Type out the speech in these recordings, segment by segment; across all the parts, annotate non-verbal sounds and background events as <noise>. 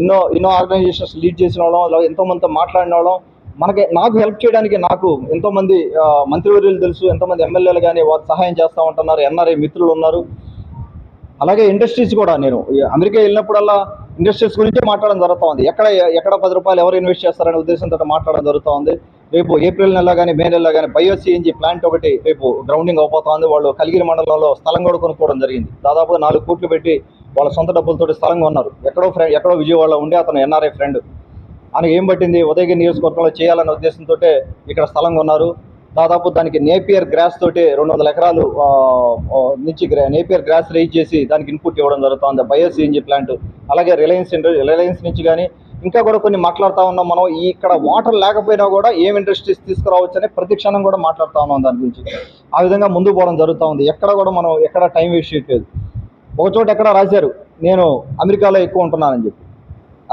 ఎన్నో ఎన్నో organisations lead చేసిన వాళ్ళం అలా ఎంతో మాట్లాడిన వాళ్ళం. మనకి నాకు హెల్ప్ చేయడానికి నాకు ఎంతో మంది మంత్రివర్యులు తెలుసు ఎంతోమంది ఎమ్మెల్యేలు కానీ వారు సహాయం చేస్తూ ఉంటున్నారు ఎన్ఆర్ఐ మిత్రులు ఉన్నారు. అలాగే ఇండస్ట్రీస్ కూడా నేను అమెరికా వెళ్ళినప్పుడల్లా ఇండస్ట్రీస్ గురించి మాట్లాడడం జరుగుతూ ఉంది. ఎక్కడ ఎక్కడ పది రూపాయలు ఎవరు ఇన్వెస్ట్ చేస్తారనే ఉద్దేశంతో మాట్లాడడం జరుగుతూ ఉంది. రేపు ఏప్రిల్ నెల కానీ మే నెల కానీ బయోసిఎన్జీ ప్లాంట్ ఒకటి రేపు గ్రౌండింగ్ అవబోతోంది వాళ్ళు కలిగిరి మండలంలో స్థలం కూడా కొనుక్కోవడం జరిగింది. దాదాపు నాలుగు కోట్లు పెట్టి వాళ్ళ సొంత డబ్బులతో స్థలం కొన్నారు ఎక్కడో ఫ్రెండ్ ఎక్కడో విజయవాడలో ఉండే అతను ఎన్ఆర్ఐ ఫ్రెండ్. ఆయన ఏం పట్టింది? ఉదయగిరి నియోజకవర్గంలో చేయాలనే ఉద్దేశంతో ఇక్కడ స్థలం కొన్నారు దాదాపు దానికి నేపియర్ గ్రాస్ తోటి రెండు వందల ఎకరాలు నుంచి నేపియర్ గ్రాస్ రేజ్ చేసి దానికి ఇన్పుట్ ఇవ్వడం జరుగుతుంది. బయోసిఎన్జీ ప్లాంట్ అలాగే రిలయన్స్ రిలయన్స్ నుంచి కానీ ఇంకా కూడా కొన్ని మాట్లాడుతూ ఉన్నాం మనం. ఇక్కడ వాటర్ లేకపోయినా కూడా ఏం ఇండస్ట్రీస్ తీసుకురావచ్చు అని ప్రతి క్షణం కూడా మాట్లాడుతూ ఉన్నాం దాని గురించి. ఆ విధంగా ముందు పోవడం జరుగుతూ ఉంది. ఎక్కడ కూడా మనం ఎక్కడ టైం వేస్ట్ చేయట్లేదు. ఒక చోట ఎక్కడ రాశారు నేను అమెరికాలో ఎక్కువ ఉంటున్నానని చెప్పి.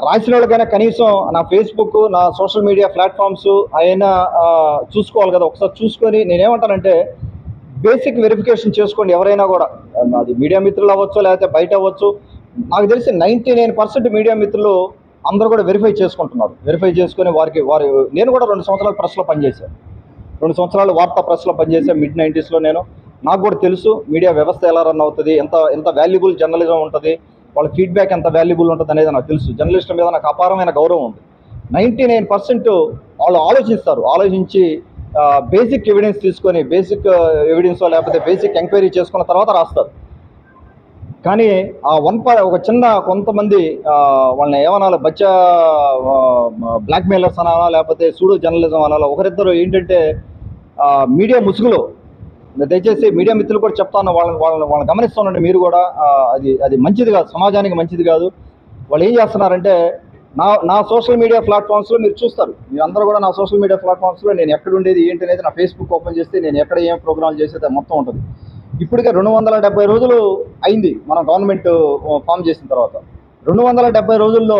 రాసిన వాళ్ళకైనా కనీసం నా ఫేస్బుక్ నా సోషల్ మీడియా ప్లాట్ఫామ్స్ అయినా చూసుకోవాలి కదా. ఒకసారి చూసుకొని నేనేమంటానంటే బేసిక్ వెరిఫికేషన్ చేసుకోండి ఎవరైనా కూడా. అది మీడియా మిత్రులు అవ్వచ్చు లేకపోతే బయట అవ్వచ్చు. నాకు తెలిసి నైంటీ నైన్ పర్సెంట్ మీడియా మిత్రులు అందరూ కూడా వెరిఫై చేసుకుంటున్నారు. వెరిఫై చేసుకొని వారికి వారి నేను కూడా రెండు సంవత్సరాలు ప్రెస్లో పనిచేశాను. రెండు సంవత్సరాలు వార్తా ప్రెస్లో పనిచేశాను మిడ్ నైంటీస్లో నేను. నాకు కూడా తెలుసు మీడియా వ్యవస్థ ఎలా రన్ అవుతుంది ఎంత ఎంత వాల్యుబుల్ జర్నలిజం ఉంటుంది వాళ్ళ ఫీడ్బ్యాక్ ఎంత వాల్యుబుల్ ఉంటుంది అనేది నాకు తెలుసు. జర్నలిస్టుల మీద నాకు అపారమైన గౌరవం ఉంది. నైంటీ నైన్ పర్సెంట్ వాళ్ళు ఆలోచిస్తారు. ఆలోచించి బేసిక్ ఎవిడెన్స్ తీసుకొని బేసిక్ ఎవిడెన్స్ లేకపోతే బేసిక్ ఎంక్వైరీ చేసుకున్న తర్వాత రాస్తారు. కానీ ఆ వన్ ఒక చిన్న కొంతమంది వాళ్ళని ఏమనాలి బచ్చా బ్లాక్మెయిలర్స్ అనాలా లేకపోతే సూడో జర్నలిజం అనాలా ఒకరిద్దరు ఏంటంటే మీడియా ముసుగులో దయచేసి మీడియా మిత్రులు కూడా చెప్తాను వాళ్ళని వాళ్ళని వాళ్ళని గమనిస్తానండి మీరు కూడా. అది అది మంచిది కాదు సమాజానికి మంచిది కాదు. వాళ్ళు ఏం చేస్తున్నారంటే నా నా సోషల్ మీడియా ప్లాట్ఫామ్స్లో మీరు చూస్తారు. మీరు అందరూ కూడా నా సోషల్ మీడియా ప్లాట్ఫామ్స్లో నేను ఎక్కడ ఉండేది ఏంటి అనేది నా ఫేస్బుక్ ఓపెన్ చేస్తే నేను ఎక్కడ ఏం ప్రోగ్రామ్ చేసేది మొత్తం ఉంటుంది. ఇప్పటికే రెండు వందల డెబ్బై రోజులు అయింది మనం గవర్నమెంట్ ఫామ్ చేసిన తర్వాత. రెండు వందల డెబ్బై రోజుల్లో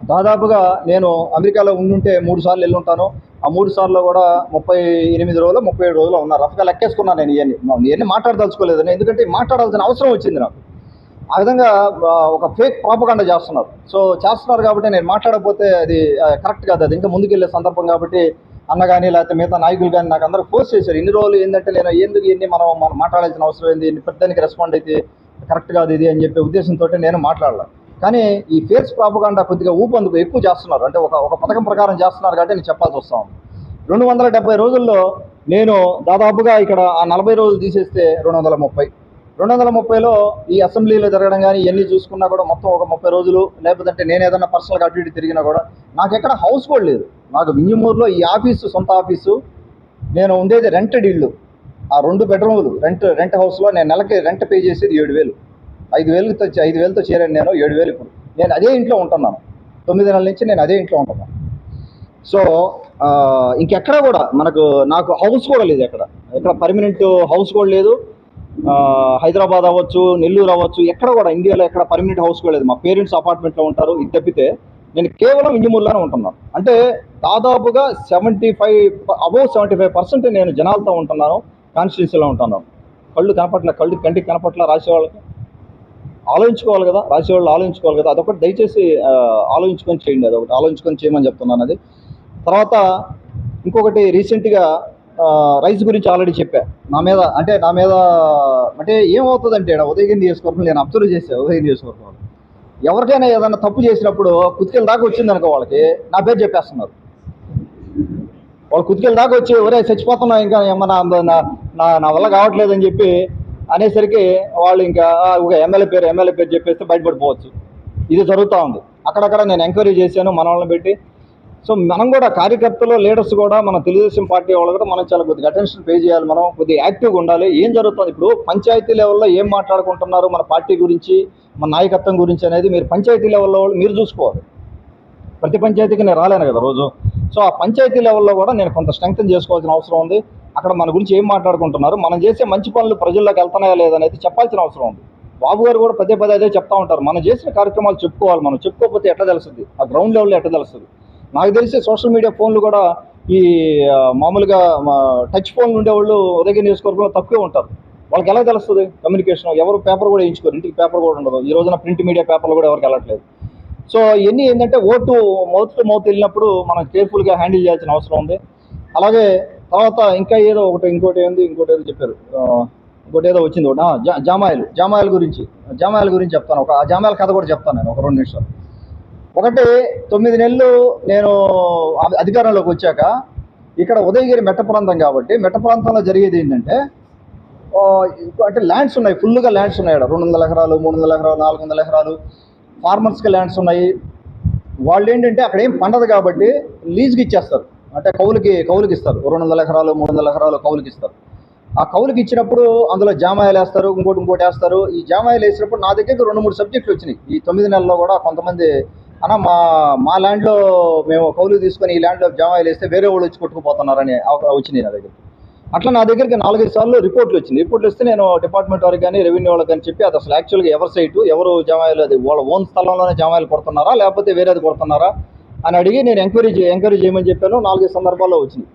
దాదాపుగా నేను అమెరికాలో ఉండుంటే మూడు సార్లు వెళ్ళి ఉంటాను ఆ మూడు సార్లు కూడా ముప్పై ఎనిమిది రోజులు ముప్పై ఏడు రోజులు ఉన్నారు రఫ్గా లెక్కేసుకున్నాను నేను ఇవన్నీ ఇవన్నీ మాట్లాడదలుచుకోలేదు ఎందుకంటే మాట్లాడాల్సిన అవసరం వచ్చింది నాకు. ఆ విధంగా ఒక ఫేక్ ప్రాపకాండ చేస్తున్నారు. సో చేస్తున్నారు కాబట్టి నేను మాట్లాడకపోతే అది కరెక్ట్ కాదు. అది ఇంకా ముందుకెళ్ళే సందర్భం కాబట్టి అన్న కానీ లేకపోతే మిగతా నాయకులు కానీ నాకు అందరూ ఫోర్స్ చేశారు. ఇన్ని రోజులు ఏంటంటే నేను ఎందుకు ఇన్ని మనం మనం మాట్లాడాల్సిన అవసరం ఏంది? ఇన్ని పెద్దానికి రెస్పాండ్ అయితే కరెక్ట్ కాదు ఇది అని చెప్పే ఉద్దేశంతో నేను మాట్లాడాలి. కానీ ఈ ఫేస్ ప్రాపగాండా కొద్దిగా ఊపందుకు ఎక్కువ చేస్తున్నారు. అంటే ఒక ఒక పథకం ప్రకారం చేస్తున్నారు కాబట్టి నేను చెప్పాల్సి వస్తాం రెండు వందల డెబ్బై రోజుల్లో నేను దాదాపుగా ఇక్కడ ఆ నలభై రోజులు తీసేస్తే రెండు వందల ముప్పై. రెండు వందల ముప్పైలో ఈ అసెంబ్లీలో జరగడం కానీ ఇవన్నీ చూసుకున్నా కూడా మొత్తం ఒక ముప్పై రోజులు లేకపోతే నేను ఏదైనా పర్సనల్గా అటు ఇటు తిరిగినా కూడా నాకు ఎక్కడ హౌస్ కూడా లేదు. నాకు వింజమూరులో ఈ ఆఫీసు సొంత ఆఫీసు నేను ఉండేది రెంటెడ్ ఇల్లు. ఆ రెండు బెడ్రూములు రెంట్ రెంట్ హౌస్లో నేను నెలకి రెంట్ పే చేసేది ఏడు వేలు. ఐదు వేలతో ఐదు వేలతో చేరాను నేను ఏడు వేలు ఇప్పుడు. నేను అదే ఇంట్లో ఉంటున్నాను. తొమ్మిది నెలల నుంచి నేను అదే ఇంట్లో ఉంటున్నాను. సో ఇంకెక్కడ కూడా మనకు నాకు హౌస్ కూడా లేదు ఎక్కడ. ఎక్కడ పర్మనెంట్ హౌస్ కూడా లేదు. హైదరాబాద్ అవ్వచ్చు నెల్లూరు అవ్వచ్చు ఎక్కడ కూడా ఇండియాలో ఎక్కడ పర్మనెంట్ హౌస్ కూడా లేదు. మా పేరెంట్స్ అపార్ట్మెంట్లో ఉంటారు ఇది తప్పితే నేను కేవలం ఇంజమూరులోనే ఉంటున్నాను. అంటే దాదాపుగా seventy five above seventy five percent నేను జనాలతో ఉంటున్నాను కాన్స్టిట్యూన్సీలో ఉంటున్నాను. కళ్ళు కనపట్ల కళ్ళు కంటికి కనపట్ల రాసేవాళ్ళకి ఆలోచించుకోవాలి కదా రాసేవాళ్ళు ఆలోచించుకోవాలి కదా అదొకటి దయచేసి ఆలోచించుకొని చేయండి అదొకటి ఆలోచించుకొని చేయమని చెప్తున్నాను అది. తర్వాత ఇంకొకటి రీసెంట్గా రైస్ గురించి ఆల్రెడీ చెప్పా. నా మీద అంటే నా మీద అంటే ఏమవుతుందంటే ఈడ ఉదయగిరి నియోజకవర్గం నేను అబ్జర్వ్ చేశాను ఉదయగిరి నియోజకవర్గం ఎవరికైనా ఏదైనా తప్పు చేసినప్పుడు కుతికెళ్ళ దాకా వచ్చింది అనుకో వాళ్ళకి నా పేరు చెప్పేస్తున్నారు. వాళ్ళు కుతికెళ్ళ దాకా వచ్చి ఒరే చచ్చిపోతున్నా ఇంకా ఏమన్నా నా నా వల్ల కావట్లేదని చెప్పి అనేసరికి వాళ్ళు ఇంకా ఒక ఎమ్మెల్యే పేరు ఎమ్మెల్యే పేరు చెప్పేస్తే బయటపడిపోవచ్చు. ఇది జరుగుతూ ఉంది. అక్కడక్కడ నేను ఎంక్వైరీ చేశాను మన వాళ్ళని పెట్టి. సో మనం కూడా కార్యకర్తలు లీడర్స్ కూడా మన తెలుగుదేశం పార్టీ వాళ్ళు కూడా మనం చాలా కొద్దిగా అటెన్షన్ పే చేయాలి. మనం కొద్దిగా యాక్టివ్గా ఉండాలి. ఏం జరుగుతుంది? ఇప్పుడు పంచాయతీ లెవెల్లో ఏం మాట్లాడుకుంటున్నారు? మన పార్టీ గురించి మన నాయకత్వం గురించి అనేది మీరు పంచాయతీ లెవెల్లో వాళ్ళు మీరు చూసుకోవాలి. ప్రతి పంచాయతీకి నేను రాలేను కదా రోజు. సో ఆ పంచాయతీ లెవెల్లో కూడా నేను కొంత స్ట్రెంగ్తన్ చేసుకోవాల్సిన అవసరం ఉంది. అక్కడ మన గురించి ఏం మాట్లాడుకుంటున్నారు? మనం చేసే మంచి పనులు ప్రజల్లోకి వెళ్తున్నాయా లేదనేది చెప్పాల్సిన అవసరం ఉంది. బాబు గారు కూడా పదే పదే అదే చెప్తా ఉంటారు. మనం చేసిన కార్యక్రమాలు చెప్పుకోవాలి మనం. చెప్పుకోకపోతే ఎట్లా తెలుస్తుంది? ఆ గ్రౌండ్ లెవెల్లో ఎట్లా తెలుస్తుంది? నాకు తెలిసి సోషల్ మీడియా ఫోన్లు కూడా ఈ మామూలుగా మా టచ్ ఫోన్లు ఉండేవాళ్ళు ఉదయం నియోజకవర్గంలో తక్కువే ఉంటారు. వాళ్ళకి ఎలా తెలుస్తుంది? కమ్యూనికేషన్ ఎవరు పేపర్ కూడా వేయించుకోరు. ఇంటికి పేపర్ కూడా ఉండదు. ఈ రోజున ప్రింట్ మీడియా పేపర్లు కూడా ఎవరికి వెళ్ళట్లేదు. సో ఇవన్నీ ఏంటంటే ఓటు మౌత్ టు మౌత్ వెళ్ళినప్పుడు మనం కేర్ఫుల్గా హ్యాండిల్ చేయాల్సిన అవసరం ఉంది. అలాగే తర్వాత ఇంకా ఏదో ఒకటి ఇంకోటి ఏంది ఇంకోటి ఏదో చెప్పారు. ఇంకోటి ఏదో వచ్చింది ఒకటి. జా- జామాయిలు జామాయిల గురించి జామాయిల గురించి చెప్తాను. ఒక ఆ జామాయిల కథ కూడా చెప్తాను నేను ఒక రెండు నిమిషాలు. ఒకటి తొమ్మిది నెలలు నేను అధికారంలోకి వచ్చాక ఇక్కడ ఉదయగిరి మెట్ట ప్రాంతం కాబట్టి మెట్ట ప్రాంతంలో జరిగేది ఏంటంటే అంటే ల్యాండ్స్ ఉన్నాయి ఫుల్గా ల్యాండ్స్ ఉన్నాయి రెండు వందల ఎకరాలు మూడు వందల ఎకరాలు నాలుగు వందల ఎకరాలు. ఫార్మర్స్కి ల్యాండ్స్ ఉన్నాయి. వాళ్ళు ఏంటంటే అక్కడ ఏం పండదు కాబట్టి లీజ్కి ఇచ్చేస్తారు. అంటే కౌలుకి కౌలుకి ఇస్తారు. రెండు వందల ఎకరాలు మూడు వందల ఎకరాలు కౌలుకి ఇస్తారు. ఆ కౌలుకి ఇచ్చినప్పుడు అందులో జామాయిలు వేస్తారు ఇంకోటి ఇంకోటి వేస్తారు. ఈ జామాయిలు వేసినప్పుడు నా దగ్గరికి రెండు మూడు సబ్జెక్టులు వచ్చినాయి. ఈ తొమ్మిది నెలల్లో కూడా కొంతమంది అన్న మా మా ల్యాండ్లో మేము కౌలు తీసుకొని ఈ ల్యాండ్లో జామాయిలు వేస్తే వేరే వాళ్ళు వచ్చి కొట్టుకుపోతున్నారని వచ్చినాయి నా దగ్గరికి. అట్లా నా దగ్గరికి నాలుగైదు సార్లు రిపోర్ట్లు వచ్చింది. రిపోర్ట్లు వస్తే నేను డిపార్ట్మెంట్ వారికి కానీ రెవెన్యూ వాళ్ళకి కానీ చెప్పి అది అసలు యాక్చువల్గా ఎవరి సైటు ఎవరు జమాయిలు అది వాళ్ళ ఓన్ స్థలంలోనే జమాయిలు కొడుతున్నారా లేకపోతే వేరేది కొడుతున్నారా అని అడిగి నేను ఎంక్వైరీ ఎంక్వైరీ చేయమని చెప్పాను. నాలుగైదు సందర్భాల్లో వచ్చింది.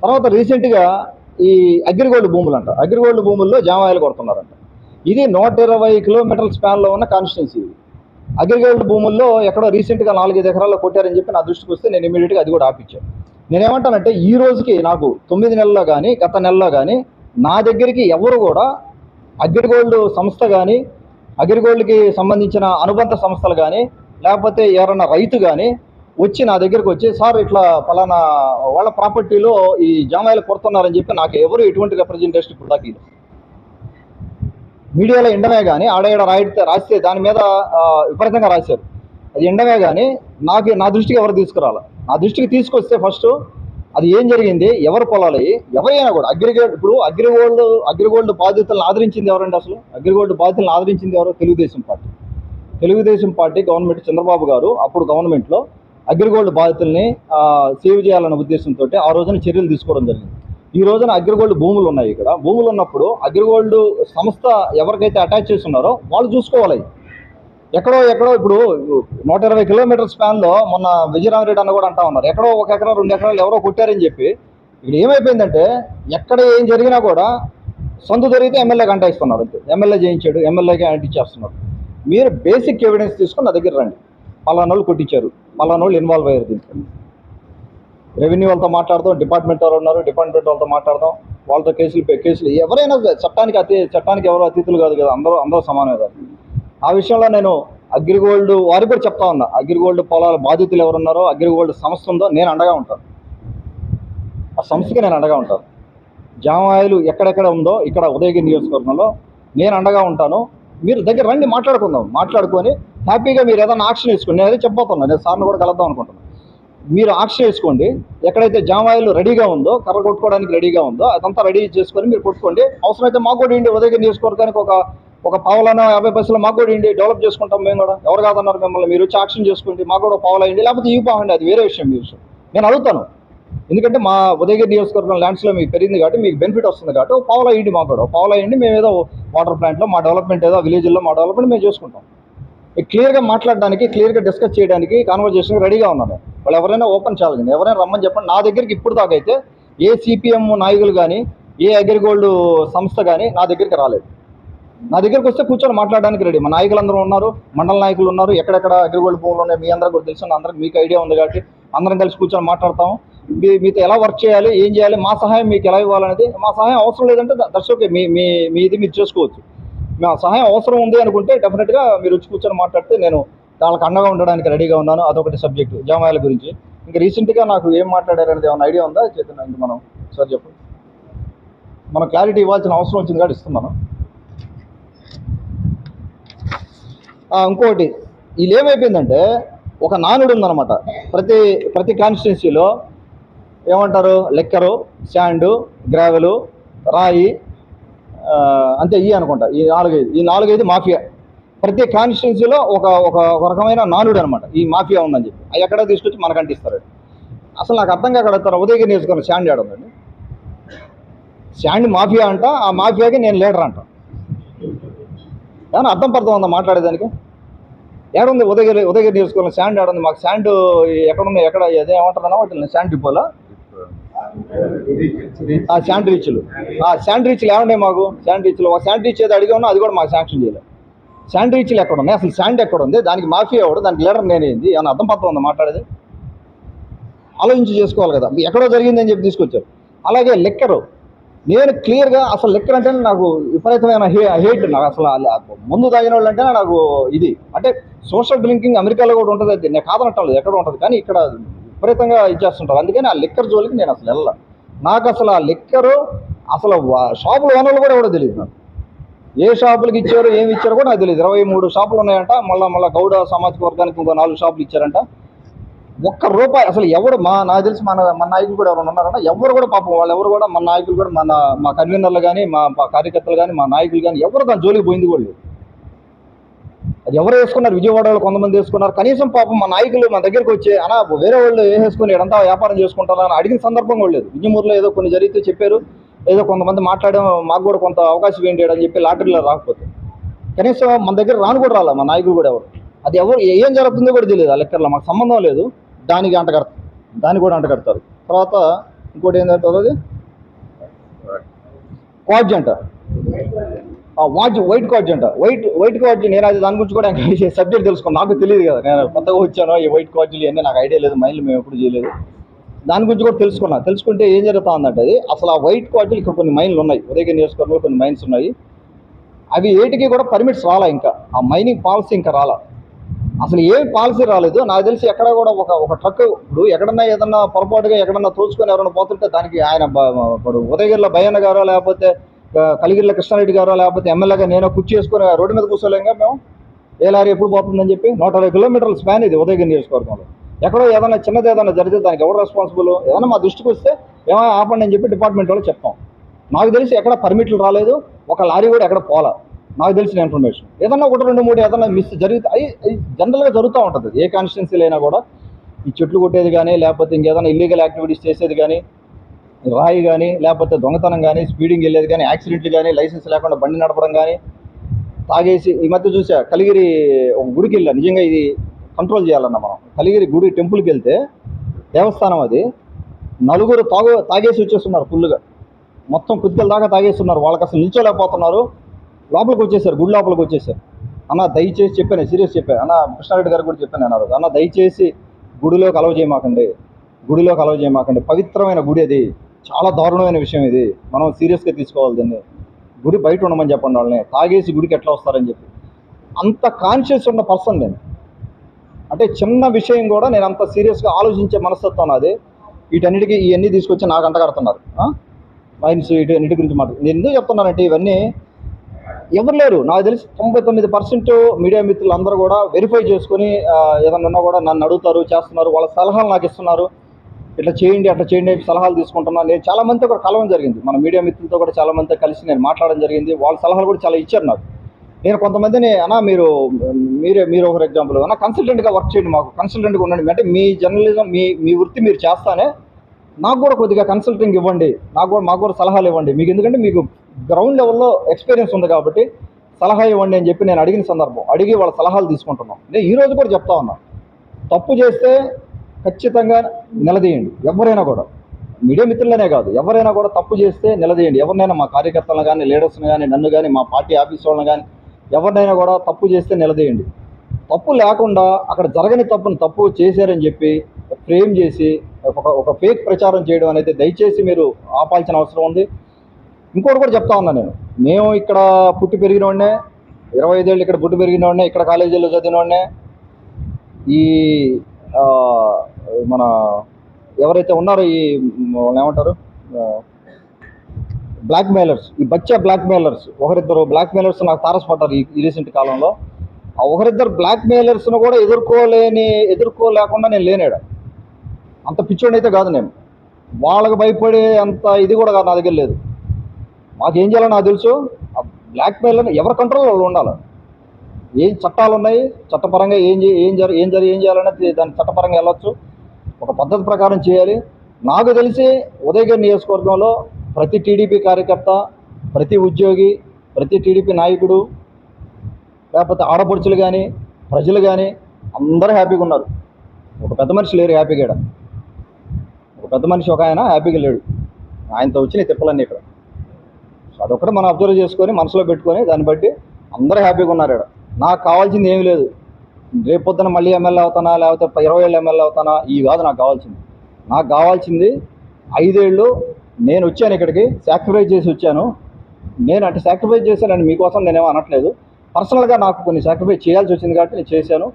తర్వాత రీసెంట్గా ఈ అగ్రిగోల్డ్ భూములు అంట అగ్రిగోల్డ్ భూముల్లో జామాయిలు కొడుతున్నారంట. ఇది నూట ఇరవై కిలోమీటర్ల స్పాన్లో ఉన్న కాన్స్టిట్యున్సీ ఇది అగ్రిగోల్డ్ భూముల్లో ఎక్కడో రీసెంట్గా నాలుగైదు ఎకరాల్లో కొట్టారని చెప్పి నా దృష్టికి వస్తే నేను ఇమీడియట్గా అది కూడా ఆపించాను నేనేమంటానంటే ఈ రోజుకి నాకు తొమ్మిది నెలల్లో కానీ గత నెలలో కానీ నా దగ్గరికి ఎవరు కూడా అగ్రిగోల్డ్ సంస్థ కానీ అగ్రిగోల్డ్కి సంబంధించిన అనుబంధ సంస్థలు కానీ లేకపోతే ఎవరన్నా రైతు కానీ వచ్చి నా దగ్గరికి వచ్చి సార్ ఇట్లా పలానా వాళ్ళ ప్రాపర్టీలో ఈ జామాయిలు కొడుతున్నారని చెప్పి నాకు ఎవరు ఎటువంటి రిప్రజెంటేషన్ ఇప్పుడు దాకా ఇది మీడియాలో ఎండమే కానీ ఆడేడ రాయితే రాస్తే దాని మీద విపరీతంగా రాశారు. అది ఎండమే కానీ నాకు నా దృష్టికి ఎవరు తీసుకురాలి? ఆ దృష్టికి తీసుకొస్తే ఫస్ట్ అది ఏం జరిగింది? ఎవరు పొలాలు ఎవరైనా కూడా అగ్రిగోల్డ్ ఇప్పుడు అగ్రిగోల్డ్ అగ్రిగోల్డ్ బాధితులను ఆదరించింది ఎవరండి అసలు? అగ్రిగోల్డ్ బాధితులను ఆదరించింది ఎవరు? Telugu Desam party. Telugu Desam party government Chandrababu గారు అప్పుడు గవర్నమెంట్లో అగ్రిగోల్డ్ బాధితుల్ని సేవ్ చేయాలన్న ఉద్దేశంతో ఆ రోజున చర్యలు తీసుకోవడం జరిగింది. ఈ రోజున అగ్రిగోల్డ్ భూములు ఉన్నాయి ఇక్కడ. భూములు ఉన్నప్పుడు అగ్రిగోల్డ్ సంస్థ ఎవరికైతే అటాచ్ చేస్తున్నారో వాళ్ళు చూసుకోవాలి. ఎక్కడో ఎక్కడో ఇప్పుడు నూట ఇరవై కిలోమీటర్ స్పాన్లో మొన్న విజయరామరెడ్డి అన్న కూడా అంటా ఉన్నారు. ఎక్కడో ఒక ఎకరా రెండు ఎకరాలు ఎవరో కొట్టారని చెప్పి. ఇక్కడ ఏమైపోయిందంటే ఎక్కడ ఏం జరిగినా కూడా సొంత దొరికితే ఎమ్మెల్యేకి అంటాయిస్తున్నారు అంతే. ఎమ్మెల్యే చేయించాడు ఎమ్మెల్యేకి అంటించేస్తున్నారు మీరు బేసిక్ ఎవిడెన్స్ తీసుకొని నా దగ్గర రండి. పలానోళ్ళు వాళ్ళు కొట్టించారు. పలానోళ్ళు వాళ్ళు ఇన్వాల్వ్ అయ్యారు దీంట్లో. రెవెన్యూ వాళ్ళతో మాట్లాడదాం డిపార్ట్మెంట్ వాళ్ళు ఉన్నారు డిపార్ట్మెంట్ వాళ్ళతో మాట్లాడదాం. వాళ్ళతో కేసులు కేసులు ఎవరైనా చట్టానికి అతి చట్టానికి ఎవరు అతిథులు కాదు కదా అందరూ అందరూ సమానమే కాదు. ఆ విషయంలో నేను అగ్రిగోల్డ్ వారికి కూడా చెప్తా ఉన్నా. అగ్రిగోల్డ్ పొలాల బాధితులు ఎవరున్నారో అగ్రిగోల్డ్ సంస్థ ఉందో నేను అండగా ఉంటాను. ఆ సంస్థకి నేను అండగా ఉంటాను. జామాయిలు ఎక్కడెక్కడ ఉందో ఇక్కడ ఉదయగిరి నియోజకవర్గంలో నేను అండగా ఉంటాను. మీరు దగ్గర రండి మాట్లాడుకుందాం. మాట్లాడుకొని హ్యాపీగా మీరు ఏదైనా ఆక్షన్ తీసుకోండి. నేను అదే చెప్పబోతున్నాను నేను సార్ని కూడా కలుద్దాం అనుకుంటున్నాను మీరు ఆక్షన్ చేసుకోండి. ఎక్కడైతే జామాయిలు రెడీగా ఉందో కర్ర కొట్టుకోవడానికి రెడీగా ఉందో అదంతా రెడీ చేసుకొని మీరు కొట్టుకోండి. అవసరమైతే మాకు కూడా ఇండి ఉదయం నియోజకవర్గానికి ఒక ఒక పావులనో యాభై పైసలు మాకు కూడా ఇండి డెవలప్ చేసుకుంటాం మేము కూడా. ఎవరు కాదన్నారు మిమ్మల్ని? మీరు వచ్చి ఆక్షన్ చేసుకోండి. మాకు కూడా పావులండి లేకపోతే ఇవి పావండి అది వేరే విషయం మీ విషయం నేను అడుగుతాను. ఎందుకంటే మా ఉదయగిరి నియోజకవర్గం ల్యాండ్స్లో మీకు పెరిగింది కాబట్టి మీకు బెనిఫిట్ వస్తుంది కాబట్టి ఒక పావుల ఇండి మాకు కూడా. ఒక పావుల ఇండి మేము ఏదో వాటర్ ప్లాంట్లో మా డెవలప్మెంట్ ఏదో విలేజ్లో మా డెవలప్మెంట్ మేము చేసుకుంటాం. క్లియర్గా మాట్లాడడానికి క్లియర్గా డిస్కస్ చేయడానికి కాన్వర్జేషన్ రెడీగా ఉన్నాను. వాళ్ళు ఎవరైనా ఓపెన్ ఛాలెంజ్ ఎవరైనా రమ్మని చెప్పండి. నా దగ్గరికి ఇప్పుడు దాకైతే ఏ సిపిఎం నాయకులు కానీ ఏ అగ్రిగోల్డ్ సంస్థ కానీ నా దగ్గరికి రాలేదు. నా దగ్గరికి వస్తే కూర్చొని మాట్లాడడానికి రెడీ. మా నాయకులందరూ ఉన్నారు మండల నాయకులు ఉన్నారు ఎక్కడెక్కడ అగ్రిగోల్డ్ భూములు ఉన్నాయి మీ అందరూ కూడా తెలుసు అందరికి మీకు ఐడియా ఉంది కాబట్టి అందరం కలిసి కూర్చొని మాట్లాడతాం మీ మీతో ఎలా వర్క్ చేయాలి ఏం చేయాలి మా సహాయం మీకు ఎలా ఇవ్వాలనేది మా సహాయం అవసరం లేదంటే దర్శకే మీ మీ మీ ఇది మీరు చేసుకోవచ్చు. మా సహాయం అవసరం ఉంది అనుకుంటే డెఫినెట్గా మీరు వచ్చి కూర్చొని మాట్లాడితే నేను వాళ్ళకి అండగా ఉండడానికి రెడీగా ఉన్నాను. అదొకటి సబ్జెక్ట్ జామాయిల గురించి. ఇంకా రీసెంట్గా నాకు ఏం మాట్లాడారనేది ఏమైనా ఐడియా ఉందా? చేతున్నా ఇంక మనం సార్ చెప్పు. మనం క్లారిటీ ఇవ్వాల్సిన అవసరం వచ్చింది కాబట్టి ఇస్తున్నాను. ఆ, ఇంకోటి. వీళ్ళు ఏమైపోయిందంటే ఒక నానుడు ఉందన్నమాట. ప్రతి ప్రతి కాన్స్టిట్యున్సీలో ఏమంటారు? లెక్కరు శాండు గ్రావెలు రాయి అంతే ఈ అనుకుంటా ఈ నాలుగైదు ఈ నాలుగైదు మాఫియా. ప్రతి కాన్స్టిట్యున్సీలో ఒక ఒక రకమైన నానుడు అనమాట ఈ మాఫియా ఉందని చెప్పి. అవి ఎక్కడ తీసుకొచ్చి మనకు అంటిస్తారు అసలు నాకు అర్థం కాక అడుగుతారు ఉదయగిరి నియోజకవర్గం శాండ్ ఏడ శాండ్ మాఫియా అంట ఆ మాఫియాకి నేను లీడర్ అంట. ఏమన్నా అర్థం పర్థం ఉందా మాట్లాడేదానికి? ఏడుంది ఉదయగిరి ఉదయగిరి నియోజకవర్గం శాండ్ ఆడుంది మాకు శాండ్ ఎక్కడుంది ఎక్కడ అదే ఏమంటారన్నా వాటి శాండ్ డిపోలో? ఆ శాండ్రిచ్లు ఆ శాండ్రిచ్లో ఏమండే మాకు? శాండ్రిచ్లు ఒక శాండ్ ఏదో అడిగా ఉన్నా అది కూడా మాకు శాంక్షన్ చేయలేదు. శాండ్విచ్లు ఎక్కడ ఉన్నాయి? అసలు శాండ్ ఎక్కడ ఉంది? దానికి మాఫీ ఎవడు దానికి లీడర్ నేనేంది? ఏమన్నా అర్థం పత్రం ఉందా మాట్లాడేది? ఆలోచించి చేసుకోవాలి కదా. ఎక్కడో జరిగిందని చెప్పి తీసుకొచ్చారు. అలాగే లెక్కరు. నేను క్లియర్గా అసలు లెక్కర్ అంటే నాకు విపరీతమైన హే హేట్ నాకు అసలు ముందు తాగిన వాళ్ళు అంటే నాకు ఇది. అంటే సోషల్ డ్రింకింగ్ అమెరికాలో కూడా ఉంటుంది నేను నేను కాదనట్లేదు ఎక్కడ ఉంటుంది? కానీ ఇక్కడ విపరీతంగా ఇచ్చేస్తుంటారు అందుకని ఆ లెక్కర్ జోలికి నేను అసలు వెళ్ళ నాకు అసలు ఆ లెక్కరు అసలు వా- షాపుల ఓనర్లు కూడా ఎవడో తెలియదు నాకు. ఏ షాపులకి ఇచ్చారో ఏమి ఇచ్చారో కూడా నాకు తెలియదు ఇరవై మూడు షాపులు ఉన్నాయంట మళ్ళీ మళ్ళీ గౌడ సామాజిక వర్గానికి ఇంకో నాలుగు షాపులు ఇచ్చారంట. ఒక్క రూపాయి అసలు ఎవడు మా నాకు తెలిసి మన మన నాయకులు కూడా ఎవరు ఉన్నారంట. ఎవరు కూడా పాపం వాళ్ళు ఎవరు కూడా మన నాయకులు కూడా మన మా కన్వీనర్లు కానీ మా మా కార్యకర్తలు కానీ మా నాయకులు కానీ ఎవరు దాని జోలికి పోయింది కూడా లేదు అది ఎవరు వేసుకున్నారు? విజయవాడ వాళ్ళు కొంతమంది వేసుకున్నారు. కనీసం పాపం మా నాయకులు మన దగ్గరికి వచ్చి అనా వేరే వాళ్ళు వేసుకుని ఇడంతా వ్యాపారం చేసుకుంటారా? అని అడిగిన సందర్భం కూడా లేదు. విజయమూరులో ఏదో కొన్ని జరిగితే చెప్పారు. ఏదో కొంతమంది మాట్లాడడం మాకు కూడా కొంత అవకాశం ఏంటి అని చెప్పి లాటరీలో రాకపోతే. కనీసం మన దగ్గర రాను కూడా రాలే మా నాయకులు కూడా ఎవరు? అది ఎవరు ఏం జరుగుతుందో కూడా తెలియదు ఆ లెక్కర్లో మాకు సంబంధం లేదు. దానికి అంటగడతారు దానికి కూడా అంటగడతారు తర్వాత ఇంకోటి ఏంటంటారు అది? క్వాడ్జ్ వాచ్ వైట్ కార్డ్జ్ అంట. వైట్ వైట్ కార్డ్జ్ నేను అది దాని గురించి కూడా <laughs> సబ్జెక్ట్ తెలుసుకున్నాను నాకు తెలియదు కదా. నేను కొత్తగా వచ్చాను ఈ వైట్ కార్డ్జీలు ఇవన్నీ నాకు ఐడియా లేదు మైండ్ మేము ఎప్పుడు చేయలేదు. దాని గురించి కూడా తెలుసుకున్నా. తెలుసుకుంటే ఏం జరుగుతా ఉందంటే అది అసలు ఆ వైట్ కార్డ్జీలు ఇక్కడ కొన్ని మైన్లు ఉన్నాయి. ఉదయగిరి నియోజకవర్గంలో కొన్ని మైన్స్ ఉన్నాయి. అవి ఏటికి కూడా పర్మిట్స్ రాలా ఇంకా. ఆ మైనింగ్ పాలసీ ఇంకా రాలా. అసలు ఏం పాలసీ రాలేదు. నాకు తెలిసి ఎక్కడ కూడా ఒక ఒక ట్రక్ ఇప్పుడు ఎక్కడన్నా ఏదన్నా పొరపాటుగా ఎక్కడన్నా తోచుకొని ఎవరైనా పోతుంటే దానికి ఆయన ఇప్పుడు ఉదయగిరిలో భయన్న గారో లేకపోతే కలిగిరిలో కృష్ణారెడ్డి గారు లేకపోతే ఎమ్మెల్యేగా నేను కుర్చీ చేసుకుని రోడ్డు మీద కూర్చోలేంగా మేము. ఏ లారీ ఎప్పుడు పోతుందని చెప్పి నూట అరవై కిలోమీటర్ల స్పాన్ ఇది ఉదయగిరి నియోజకవర్గంలో. ఎక్కడో ఏదైనా చిన్నది ఏదైనా జరిగితే దానికి ఎవరు రెస్పాన్సిబుల్ ఏదైనా మా దృష్టికి వస్తే ఏమైనా ఆపండి అని చెప్పి డిపార్ట్మెంట్ వాళ్ళు చెప్తాం. నాకు తెలిసి ఎక్కడ పర్మిట్లు రాలేదు ఒక లారీ కూడా ఎక్కడ పోలా. నాకు తెలిసిన ఇన్ఫర్మేషన్ ఏదన్నా ఒకటి రెండు మూడు ఏదన్నా మిస్ జరిగితే అవి జనరల్గా జరుగుతూ ఉంటుంది. ఏ కాన్స్టిట్యున్సీలైనా కూడా ఈ చెట్లు కొట్టేది కానీ లేకపోతే ఇంకేదైనా ఇల్లీగల్ యాక్టివిటీస్ చేసేది కానీ రాయి కానీ లేకపోతే దొంగతనం కానీ స్పీడింగ్ వెళ్ళేది కానీ యాక్సిడెంట్లు కానీ లైసెన్స్ లేకుండా బండి నడపడం కానీ తాగేసి ఈ మధ్య చూసా కలిగిరి ఒక గుడికి వెళ్ళా. నిజంగా ఇది కంట్రోల్ చేయాలన్న మనం. కలిగిరి గుడి టెంపుల్కి వెళ్తే దేవస్థానం అది. నలుగురు తాగు తాగేసి వచ్చేస్తున్నారు ఫుల్గా మొత్తం కుతికల దాకా తాగేస్తున్నారు. వాళ్ళకి అసలు నిల్చోలేకపోతున్నారు. లోపలికి వచ్చేసారు గుడి లోపలికి వచ్చేసారు. అన్న దయచేసి చెప్పాను సీరియస్ చెప్పాను. అన్న కృష్ణారెడ్డి గారు కూడా చెప్పాను అన్నారు అన్న దయచేసి గుడిలోకి అలవ చేయమాకండి. గుడిలోకి అలవ చేయమాకండి. పవిత్రమైన గుడి అది. చాలా దారుణమైన విషయం ఇది. మనం సీరియస్గా తీసుకోవాలి దీన్ని. గుడి బయట ఉండమని చెప్పండి వాళ్ళని. తాగేసి గుడికి ఎట్లా వస్తారని చెప్పి. అంత కాన్షియస్ ఉన్న పర్సన్ నేను. అంటే చిన్న విషయం కూడా నేను అంత సీరియస్గా ఆలోచించే మనస్తత్వం నాది. వీటన్నిటికీ ఇవన్నీ తీసుకొచ్చి నాకు అంటగడుతున్నారు. మైన్స్ వీటన్నిటి గురించి మాట నేను ఎందుకు చెప్తున్నానంటే ఇవన్నీ ఎవరు లేరు. నాకు తెలిసి తొంభై తొమ్మిది పర్సెంట్ మీడియా మిత్రులు అందరూ కూడా వెరిఫై చేసుకొని ఏదన్నా ఉన్నా కూడా నన్ను అడుగుతారు చేస్తున్నారు వాళ్ళ సలహాలు నాకు ఇస్తున్నారు. ఇట్లా చేయండి అట్లా చేయండి సలహాలు తీసుకుంటున్నాను నేను చాలా మందితో కూడా కలవడం జరిగింది. మన మీడియా మిత్రులతో కూడా చాలా మందితో కలిసి నేను మాట్లాడడం జరిగింది. వాళ్ళ సలహాలు కూడా చాలా ఇచ్చారు నాకు. నేను కొంతమందిని అన్నా మీరు మీరే మీరు ఒక ఎగ్జాంపుల్ అన్నా కన్సల్టెంట్గా వర్క్ చేయండి మాకు కన్సల్టెంట్గా ఉండండి. అంటే మీ జర్నలిజం మీ మీ వృత్తి మీరు చేస్తానే నాకు కూడా కొద్దిగా కన్సల్టింగ్ ఇవ్వండి. నాకు కూడా మాకు కూడా సలహాలు ఇవ్వండి. మీకు ఎందుకంటే మీకు గ్రౌండ్ లెవెల్లో ఎక్స్పీరియన్స్ ఉంది కాబట్టి సలహా ఇవ్వండి అని చెప్పి నేను అడిగిన సందర్భం అడిగి వాళ్ళ సలహాలు తీసుకుంటున్నాం. నేను ఈరోజు కూడా చెప్తా ఉన్నా. తప్పు చేస్తే ఖచ్చితంగా నిలదీయండి. ఎవరైనా కూడా. మీడియా మిత్రులనే కాదు. ఎవరైనా కూడా తప్పు చేస్తే నిలదీయండి. ఎవరినైనా మా కార్యకర్తలను కానీ లీడర్స్ని కానీ నన్ను కానీ మా పార్టీ ఆఫీస్ వాళ్ళని కానీ ఎవరినైనా కూడా తప్పు చేస్తే నిలదీయండి. తప్పు లేకుండా అక్కడ జరగని తప్పును తప్పు చేశారని చెప్పి ఫ్రేమ్ చేసి ఒక ఒక ఫేక్ ప్రచారం చేయడం అనేది దయచేసి మీరు ఆపాల్సిన అవసరం ఉంది. ఇంకోటి కూడా చెప్తా ఉన్నా నేను. మేము ఇక్కడ పుట్టి పెరిగినోడనే ఇరవై ఐదేళ్ళు ఇక్కడ పుట్టి పెరిగినోడనే ఇక్కడ కాలేజీలో చదివినోడనే ఈ మన ఎవరైతే ఉన్నారో ఈ వాళ్ళు ఏమంటారు? బ్లాక్ మెయిలర్స్ ఈ బచ్చా బ్లాక్ మెయిలర్స్ ఒకరిద్దరు బ్లాక్ మెయిలర్స్ నాకు తారసపడ్డారు ఈ ఈ రీసెంట్ కాలంలో. ఆ ఒకరిద్దరు బ్లాక్ మెయిలర్స్ను కూడా ఎదుర్కోలేని ఎదుర్కోలేకుండా నేను లేనాడు. అంత పిచ్చోడి అయితే కాదు నేను. వాళ్ళకి భయపడే అంత ఇది కూడా కాదు నా దగ్గర లేదు. మాకేం చేయాలో నాకు తెలుసు. ఆ బ్లాక్ మెయిలర్ని ఎవరి కంట్రోల్ ఉండాలి. ఏం చట్టాలు ఉన్నాయి చట్టపరంగా ఏం ఏం జరి ఏం జరి ఏం చేయాలనేది దాని చట్టపరంగా వెళ్ళొచ్చు. ఒక పద్ధతి ప్రకారం చేయాలి. నాకు తెలిసి ఉదయగిరి నియోజకవర్గంలో ప్రతి టీడీపీ కార్యకర్త ప్రతి ఉద్యోగి ప్రతి టీడీపీ నాయకుడు లేకపోతే ఆడపడుచులు కానీ ప్రజలు కానీ అందరూ హ్యాపీగా ఉన్నారు. ఒక పెద్ద మనిషి లేరు హ్యాపీగా ఈడ. ఒక పెద్ద మనిషి ఒక ఆయన హ్యాపీగా లేడు. ఆయనతో వచ్చిన తిప్పలన్నీ ఇక్కడ. సో అదొకటి మనం అబ్జర్వ్ చేసుకొని మనసులో పెట్టుకొని దాన్ని బట్టి అందరూ హ్యాపీగా ఉన్నారు ఇక్కడ నాకు కావాల్సింది ఏమీ లేదు. రేపు పొద్దున మళ్ళీ ఎమ్మెల్యే అవుతానా? లేకపోతే ఇరవై ఏళ్ళు ఎమ్మెల్యే అవుతానా? ఈ కాదు నాకు కావాల్సింది. నాకు కావాల్సింది ఐదేళ్ళు నేను వచ్చాను ఇక్కడికి సాక్రిఫైస్ చేసి వచ్చాను. నేను అంటే సాక్రిఫైస్ చేశానండి మీకోసం నేనేమో అనట్లేదు. పర్సనల్గా నాకు కొన్ని సాక్రిఫైస్ చేయాల్సి వచ్చింది కాబట్టి నేను చేశాను.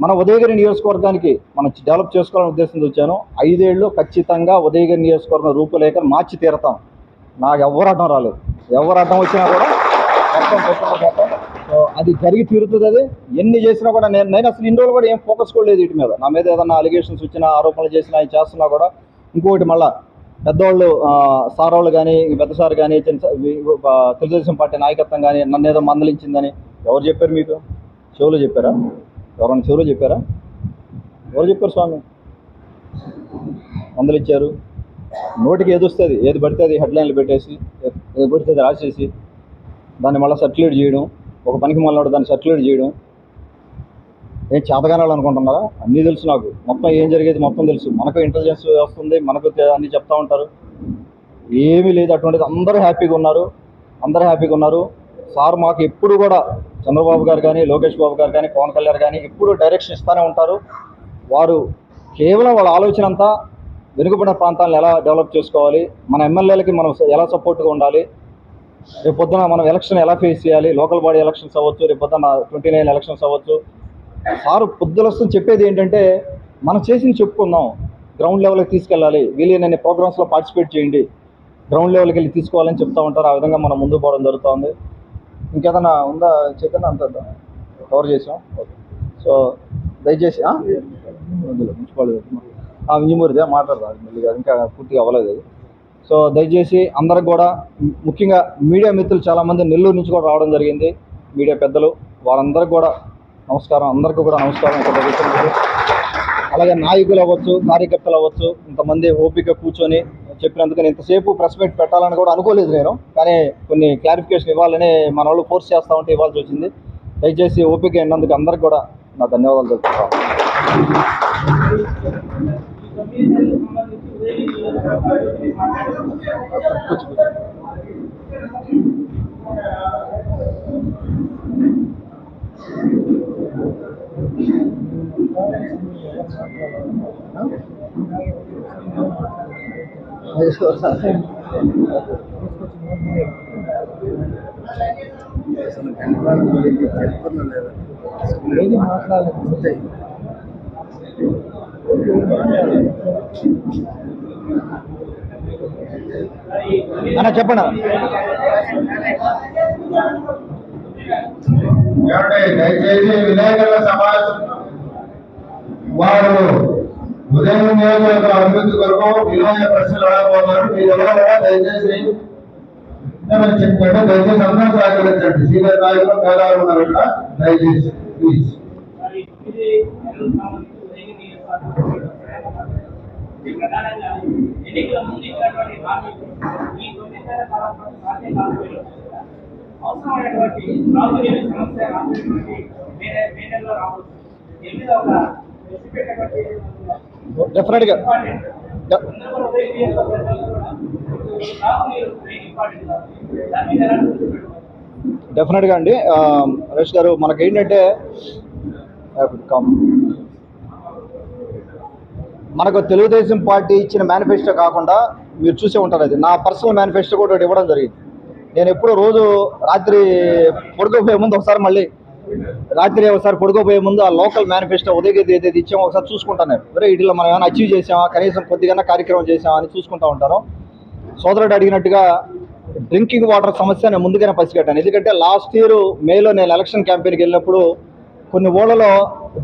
మన ఉదయగిరి నియోజకవర్గానికి మనం డెవలప్ చేసుకోవాలనే ఉద్దేశంతో వచ్చాను. ఐదేళ్ళు ఖచ్చితంగా ఉదయగిరి నియోజకవర్గం రూపురేఖను మార్చి తీరతాం. నాకు ఎవరు అడ్డం రాలేదు. ఎవరు అడ్డం వచ్చినా కూడా మొత్తం కొట్టుకుంటూ అది జరిగి తీరుతుంది అది. ఎన్ని చేసినా కూడా నేను నేను అసలు ఇన్ని రోజులు కూడా ఏం ఫోకస్ కూడా లేదు వీటి మీద. నా మీద ఏదైనా అలిగేషన్స్ వచ్చినా ఆరోపణలు చేసినా అవి చేస్తున్నా కూడా ఇంకొకటి మళ్ళా పెద్దవాళ్ళు ఆ, సార్ వాళ్ళు కానీ పెద్ద సార్ కానీ చిన్న తెలుగుదేశం పార్టీ నాయకత్వం కానీ నన్ను ఏదో మందలించిందని ఎవరు చెప్పారు మీకు? చెవులు చెప్పారా? ఎవరైనా చెవులు చెప్పారా? ఎవరు చెప్పారు స్వామి? మందలిచ్చారు. నోటికి ఏది వస్తుంది? ఏది పడితే అది హెడ్లైన్లు పెట్టేసి ఏది పడితే అది రాసేసి దాన్ని మళ్ళీ సర్క్యులేట్ చేయడం. ఒక పనికి మళ్ళీ దాన్ని సర్క్యులేట్ చేయడం. ఏం చేతగానాలు అనుకుంటున్నారా? అన్నీ తెలుసు నాకు. మొత్తం ఏం జరిగేది మొత్తం తెలుసు. మనకు ఇంటెలిజెన్స్ వస్తుంది మనకు తె- అన్నీ చెప్తా ఉంటారు. ఏమీ లేదు అటువంటిది. అందరూ హ్యాపీగా ఉన్నారు. అందరూ హ్యాపీగా ఉన్నారు. సార్ మాకు ఎప్పుడు కూడా చంద్రబాబు గారు కానీ లోకేష్ బాబు గారు కానీ పవన్ కళ్యాణ్ కానీ ఎప్పుడు డైరెక్షన్ ఇస్తూనే ఉంటారు. వారు కేవలం వాళ్ళ ఆలోచన అంతా వెనుకబడిన ప్రాంతాలను ఎలా డెవలప్ చేసుకోవాలి? మన ఎమ్మెల్యేలకి మనం ఎలా సపోర్ట్గా ఉండాలి? రేపు పొద్దున మనం ఎలక్షన్ ఎలా ఫేస్ చేయాలి? లోకల్ బాడీ ఎలక్షన్స్ అవ్వచ్చు రేపు పొద్దున ట్వంటీ నైన్ ఎలక్షన్స్ అవ్వచ్చు. సారు పొద్దున చెప్పేది ఏంటంటే మనం చేసింది చెప్పుకుందాం. గ్రౌండ్ లెవెల్కి తీసుకెళ్ళాలి. వీలైన ప్రోగ్రామ్స్లో పార్టిసిపేట్ చేయండి. గ్రౌండ్ లెవెల్కి వెళ్ళి తీసుకోవాలని చెప్తా ఉంటారు. ఆ విధంగా మనం ముందు పోవడం జరుగుతుంది. ఇంకేదన్నా ఉందా? చేద్దాం అంత కవర్ చేసాం. ఓకే సో దయచేసి ఆ? ఉంచుకోలేదు ఇంజమూరిదే మాట్లాడదా. మళ్ళీ ఇంకా పూర్తిగా అవ్వలేదు అది. సో దయచేసి అందరికి కూడా ముఖ్యంగా మీడియా మిత్రులు చాలామంది నెల్లూరు నుంచి కూడా రావడం జరిగింది. మీడియా పెద్దలు వారందరికి కూడా నమస్కారం అందరికీ కూడా నమస్కారం ఇక్కడ అలాగే నాయకులు అవ్వచ్చు కార్యకర్తలు అవ్వచ్చు ఇంతమంది ఓపిక కూర్చొని చెప్పినందుకు ఇంతసేపు ప్రెస్ మీట్ పెట్టాలని కూడా అనుకోలేదు నేను. కానీ కొన్ని క్లారిఫికేషన్ ఇవ్వాలని మన వాళ్ళు ఫోర్స్ చేస్తా ఉంటే ఇవ్వాల్సి వచ్చింది. దయచేసి ఓపిక అయినందుకు అందరికి కూడా నా ధన్యవాదాలు తెలుపుతాను అసలు గంటల గురించి చెప్తున్నా లేదా ఏది మాట్లాడలేదు అన్న చెప్పండి. దయచేసి విలేకరుల సమావేశం వారు ఉదయం యొక్క అభివృద్ధి కొరకు విలువైన ప్రశ్నలు అడగబోతున్నారు. మీరు ఎవరో కూడా దయచేసి చెప్పండి. దయచేసి అందరూ సహకరించండి. సీనియర్ నాయకులు పేదవారు ఉన్నారు ఇక్కడ. దయచేసి ప్లీజ్ ఎన్నికల ముందు ఇచ్చినటువంటి హామీలు ఈ తొమ్మిదిన్నర కాలం పాటు సాధ్యం కాకపోయినా అవసరమైనటువంటి సమస్య రాసినటువంటి వేరే వేరేలో రావచ్చు ఎనిమిది ఒక దృష్టి పెట్టబట్టి డెఫినెట్గా డ- అందరూ ఉదయం నియోజక ప్రజలు మనకు తెలుగుదేశం పార్టీ ఇచ్చిన మేనిఫెస్టో కాకుండా మీరు చూసే ఉంటారు అది. నా పర్సనల్ మేనిఫెస్టో కూడా ఒకటి ఇవ్వడం జరిగింది. నేను ఎప్పుడు రోజు రాత్రి పడుకోపోయే ముందు ఒకసారి మళ్ళీ రాత్రి ఒకసారి పడుకోపోయే ముందు ఆ లోకల్ మేనిఫెస్టో ఉదయగతి ఏదైతే ఇచ్చామో ఒకసారి చూసుకుంటాను వేరే వీటిలో మనం ఏమైనా అచీవ్ చేసామా? కనీసం కొద్దిగా కార్యక్రమం చేసామా అని చూసుకుంటూ ఉంటాను. సోదరుడు అడిగినట్టుగా డ్రింకింగ్ వాటర్ సమస్య నేను ముందుగానే పసిగట్టాను ఎందుకంటే లాస్ట్ ఇయర్ మేలో నేను ఎలక్షన్ క్యాంపెయిన్కి వెళ్ళినప్పుడు కొన్ని ఓళ్ళలో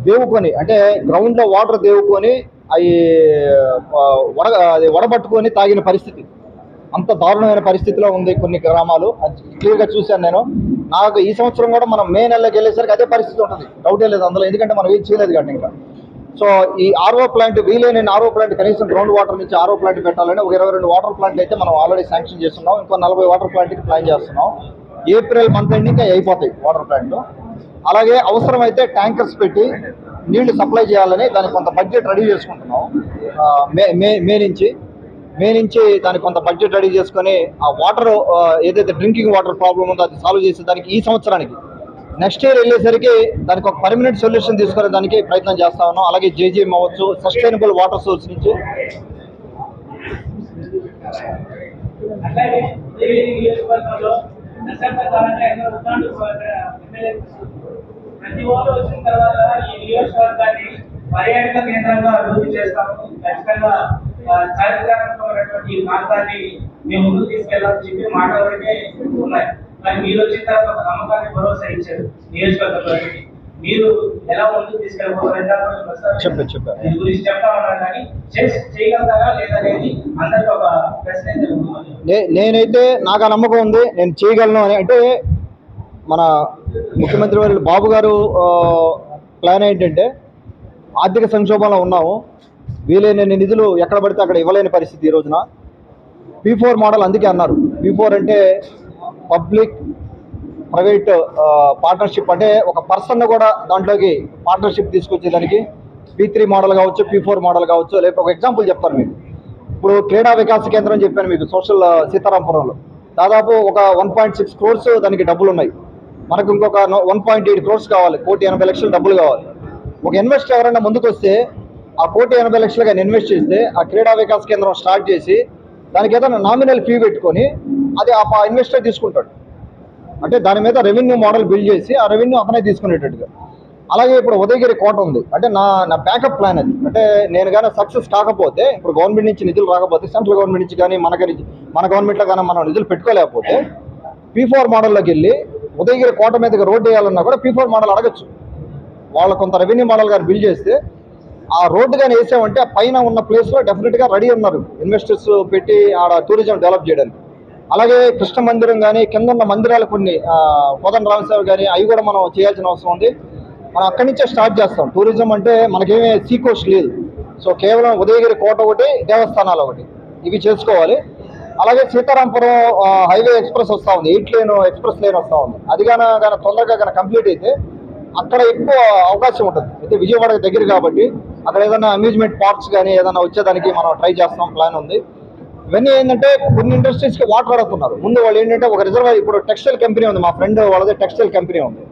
దేవుకొని అంటే గ్రౌండ్లో వాటర్ దేవుకొని అవి వడ అది వడబట్టుకొని తాగిన పరిస్థితి. అంత దారుణమైన పరిస్థితిలో ఉంది కొన్ని గ్రామాలు. అది క్లియర్గా చూశాను నేను. నాకు ఈ సంవత్సరం కూడా మనం మే నెలలోకి వెళ్ళేసరికి అదే పరిస్థితి ఉంటుంది. డౌటే లేదు అందులో ఎందుకంటే మనం ఏం చేయలేదు కాబట్టి ఇంకా. సో ఈ ఆర్ఓ ప్లాంట్ వీలైన ఆర్ఓ ప్లాంట్ కనీసం గ్రౌండ్ వాటర్ నుంచి ఆర్ఓ ప్లాంట్ పెట్టాలని ఒక ఇరవై రెండు వాటర్ ప్లాంట్లు అయితే మనం ఆల్రెడీ శాంక్షన్ చేస్తున్నాం. ఇంకో నలభై వాటర్ ప్లాంట్కి ప్లాన్ చేస్తున్నాం. ఏప్రిల్ మంత్ ఎండింగ్ అయిపోతాయి వాటర్ ప్లాంట్ అలాగే అవసరమైతే ట్యాంకర్స్ పెట్టి నీళ్ళు సప్లై చేయాలని దానికి కొంత బడ్జెట్ రెడీ చేసుకుంటున్నాం. మే మే మే నుంచి మే నుంచి దానికి కొంత బడ్జెట్ రెడీ చేసుకొని ఆ వాటర్ ఏదైతే డ్రింకింగ్ వాటర్ ప్రాబ్లం ఉందో అది సాల్వ్ చేసే దానికి ఈ సంవత్సరానికి. నెక్స్ట్ ఇయర్ వెళ్ళేసరికి దానికి ఒక పర్మనెంట్ సొల్యూషన్ తీసుకునే దానికి ప్రయత్నం చేస్తా ఉన్నాం. అలాగే జేజీఎం అవ్వచ్చు సస్టైనబుల్ వాటర్ సోర్స్ నుంచి. అట్లాగే ప్రతి ఓటు వచ్చిన తర్వాత ఈ నియోజకవర్గాన్ని పర్యాటక కేంద్రంగా అభివృద్ధి చేస్తాము. ఖచ్చితంగా చారిత్రాత్మకమైనటువంటి ఈ ప్రాంతాన్ని మేము ముందుకు తీసుకెళ్ళాలని చెప్పి మాట వరకే ఉన్నాయి. కానీ మీరు వచ్చిన తర్వాత నమ్మకాన్ని భరోసా ఇచ్చారు నియోజకవర్గ మీరు ఎలా ముందుకు చెప్పారు. దీని గురించి చెప్తా ఉన్నారు కానీ చేసి చేయగలుగుతారా లేదనేది అందరికీ ఒక ప్రశ్న నేనైతే నాకు ఆ నమ్మకం ఉంది నేను చేయగలను అని. అంటే మన ముఖ్యమంత్రి వారి బాబు గారు ప్లాన్ ఏంటంటే ఆర్థిక సంక్షోభంలో ఉన్నాము. వీలైన నిధులు ఎక్కడ పడితే అక్కడ ఇవ్వలేని పరిస్థితి ఈ రోజున. పీ ఫోర్ మోడల్ అందుకే అన్నారు. పీ ఫోర్ అంటే పబ్లిక్ ప్రైవేట్ పార్ట్నర్షిప్ అంటే ఒక పర్సన్ కూడా దాంట్లోకి పార్ట్నర్షిప్ తీసుకొచ్చేదానికి పీ త్రీ మోడల్ కావచ్చు పీ ఫోర్ మోడల్ కావచ్చు. లేకపోతే ఒక ఎగ్జాంపుల్ చెప్తాను మీకు. ఇప్పుడు క్రీడా వికాస కేంద్రం చెప్పాను మీకు సోషల్ సీతారాంపురంలో. దాదాపు ఒక వన్ పాయింట్ సిక్స్ క్రోర్స్ దానికి డబ్బులు ఉన్నాయి మనకు ఇంకొక వన్ పాయింట్ ఎయిట్ క్రోర్స్ కావాలి. కోటి ఎనభై లక్షలు డబ్బులు కావాలి. ఒక ఇన్వెస్టర్ ఎవరైనా ముందుకు వస్తే ఆ కోటి ఎనభై లక్షలు కానీ ఇన్వెస్ట్ చేస్తే ఆ క్రీడా వికాస కేంద్రం స్టార్ట్ చేసి దానికి ఏదైనా నామినల్ ఫీ పెట్టుకొని అది ఆ ఇన్వెస్టర్ తీసుకుంటాడు. అంటే దాని మీద రెవెన్యూ మోడల్ బిల్డ్ చేసి ఆ రెవెన్యూ అతనే తీసుకునేటట్టుగా. అలాగే ఇప్పుడు ఉదయగిరి కోట ఉంది. అంటే నా నా బ్యాకప్ ప్లాన్ అది. అంటే నేను కానీ సక్సెస్ కాకపోతే ఇప్పుడు గవర్నమెంట్ నుంచి నిధులు రాకపోతే సెంట్రల్ గవర్నమెంట్ నుంచి కానీ మనకి మన గవర్నమెంట్లో కానీ మనం నిధులు పెట్టుకోలేకపోతే పీ ఫోర్ మోడల్లోకి వెళ్ళి ఉదయగిరి కోట మీదకి రోడ్డు వేయాలన్నా కూడా పీ ఫోర్ మోడల్ అడగచ్చు. వాళ్ళ కొంత రెవెన్యూ మోడల్ గారు బిల్డ్ చేస్తే ఆ రోడ్డు కానీ వేసామంటే ఆ పైన ఉన్న ప్లేస్లో డెఫినెట్గా రెడీ ఉన్నారు ఇన్వెస్టర్స్ పెట్టి ఆడ టూరిజం డెవలప్ చేయడానికి. అలాగే కృష్ణ మందిరం కానీ కింద ఉన్న మందిరాలు కొన్ని కోదండ రామస్వామి కానీ అవి కూడా మనం చేయాల్సిన అవసరం ఉంది. మనం అక్కడి నుంచే స్టార్ట్ చేస్తాం. టూరిజం అంటే మనకేమీ సీకోస్ట్ లేదు. సో కేవలం ఉదయగిరి కోట ఒకటి దేవస్థానాలు ఒకటి. ఇవి చేసుకోవాలి. అలాగే సీతారాంపురం హైవే ఎక్స్ప్రెస్ వస్తూ ఉంది. ఎయిట్ లేన్ ఎక్స్ప్రెస్ లేన్ వస్తూ ఉంది. అది కానీ కానీ తొందరగా కానీ కంప్లీట్ అయితే అక్కడ ఎక్కువ అవకాశం ఉంటుంది. అయితే విజయవాడకి దగ్గర కాబట్టి అక్కడ ఏదైనా అమ్యూజ్మెంట్ పార్క్స్ కానీ ఏదైనా వచ్చేదానికి మనం ట్రై చేస్తాం ప్లాన్ ఉంది. ఇవన్నీ ఏంటంటే కొన్ని ఇండస్ట్రీస్కి వాటర్ అడుగుతున్నారు ముందు వాళ్ళు ఏంటంటే ఒక రిజర్వాయర్ ఇప్పుడు టెక్స్టైల్ కంపెనీ ఉంది మా ఫ్రెండ్ వాళ్ళది టెక్స్టైల్ కంపెనీ ఉంది.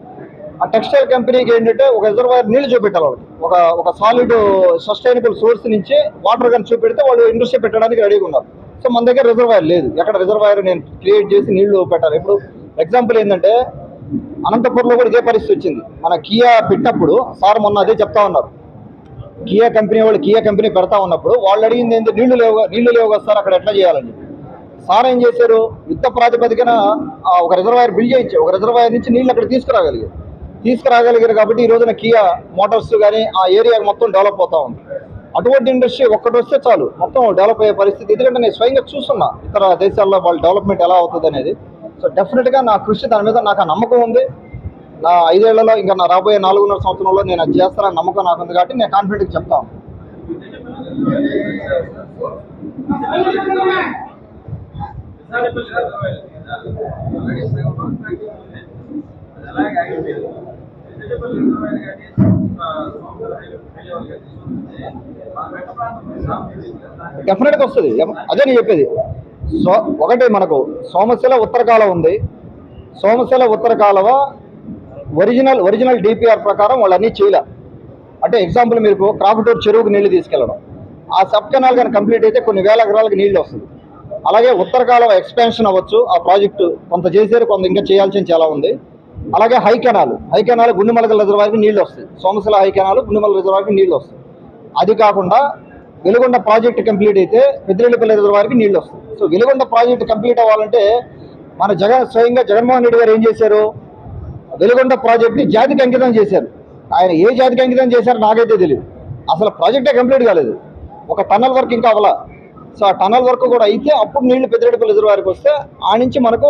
ఆ టెక్స్టైల్ కంపెనీకి ఏంటంటే ఒక రిజర్వాయర్ నీళ్ళు చూపెట్టాలి వాళ్ళకి. ఒక ఒక సాలిడ్ సస్టైనబుల్ సోర్స్ నుంచి వాటర్ కానీ చూపెడితే వాళ్ళు ఇండస్ట్రీ పెట్టడానికి రెడీగా ఉన్నారు. సో మన దగ్గర రిజర్వాయర్ లేదు. ఎక్కడ రిజర్వాయర్ నేను క్రియేట్ చేసి నీళ్ళు పెట్టాలి. ఇప్పుడు ఎగ్జాంపుల్ ఏంటంటే అనంతపురంలో కూడా ఇదే పరిస్థితి వచ్చింది. మన కియా పెట్టినప్పుడు సార్ మొన్న అదే చెప్తా ఉన్నారు. కియా కంపెనీ వాళ్ళు కియా కంపెనీ పెడతా ఉన్నప్పుడు వాళ్ళు అడిగింది ఏంటి నీళ్ళు లేవు నీళ్ళు లేవు కదా సార్ అక్కడ ఎట్లా చేయాలని. సార్ ఏం చేశారు? యుద్ధ ప్రాతిపదికన ఒక రిజర్వాయర్ బిల్డ్ చేయించారు. ఒక రిజర్వాయర్ నుంచి నీళ్ళు అక్కడ తీసుకురాగలిగారు. తీసుకురాగలిగారు కాబట్టి ఈ రోజున కియా మోటార్స్ కానీ ఆ ఏరియా మొత్తం డెవలప్ అవుతా ఉంది. అటువంటి ఇండస్ట్రీ ఒక్కటి వస్తే చాలు. మొత్తం డెవలప్ అయ్యే పరిస్థితి. ఎందుకంటే నేను స్వయంగా చూస్తున్నా ఇతర దేశాల్లో వాళ్ళ డెవలప్మెంట్ ఎలా అవుతుంది అనేది. సో డెఫినెట్గా నా కృషి దాని మీద నాకు నమ్మకం ఉంది. నా ఐదేళ్ళలో ఇంకా నా రాబోయే నాలుగున్నర సంవత్సరంలో నేను అది చేస్తానని నమ్మకం నాకు ఉంది కాబట్టి నేను కాన్ఫిడెంట్గా చెప్తాను డెఫినెట్గా వస్తుంది. అదే నేను చెప్పేది. సో ఒకటి మనకు సోమశిల ఉత్తర కాలువ ఉంది. సోమశిల ఉత్తర కాలువ ఒరిజినల్ ఒరిజినల్ డిపిఆర్ ప్రకారం వాళ్ళు అన్నీ చేయలే. అంటే ఎగ్జాంపుల్ మీరు క్రాఫ్టూర్ చెరువుకు నీళ్ళు తీసుకెళ్ళడం. ఆ సబ్ కెనాల్ కానీ కంప్లీట్ అయితే కొన్ని వేల ఎకరాలకు నీళ్ళు వస్తుంది. అలాగే ఉత్తర కాలువ ఎక్స్పాన్షన్ అవ్వచ్చు. ఆ ప్రాజెక్టు కొంత చేశారు కొంత ఇంకా చేయాల్సింది చాలా ఉంది. అలాగే high canal. High canal Gundumalakala రిజర్వాయర్కి నీళ్ళు వస్తాయి. సోమశిల హై కెనాల్ గుండెమల రిజర్వాయర్కి నీళ్ళు వస్తాయి. అది కాకుండా వెలుగొండ ప్రాజెక్ట్ కంప్లీట్ అయితే పెద్దిరెడ్డిపల్లి రిజర్వాయర్కి నీళ్ళు వస్తాయి. సో వెలుగొండ ప్రాజెక్ట్ కంప్లీట్ అవ్వాలంటే మన జగన్ స్వయంగా జగన్మోహన్ రెడ్డి గారు ఏం చేశారు? వెలుగొండ ప్రాజెక్ట్ని జాతికి అంకితం చేశారు. ఆయన ఏ జాతికి అంకితం చేశారో నాకైతే తెలియదు అసలు ప్రాజెక్టే కంప్లీట్ కాలేదు. ఒక టన్నల్ వర్క్ ఇంకా అవ్వాల. సో ఆ టన్నల్ వర్క్ కూడా అయితే అప్పుడు నీళ్ళు పెద్దిరెడ్డిపల్లి రిజర్వాయర్కి వస్తే ఆ నుంచి మనకు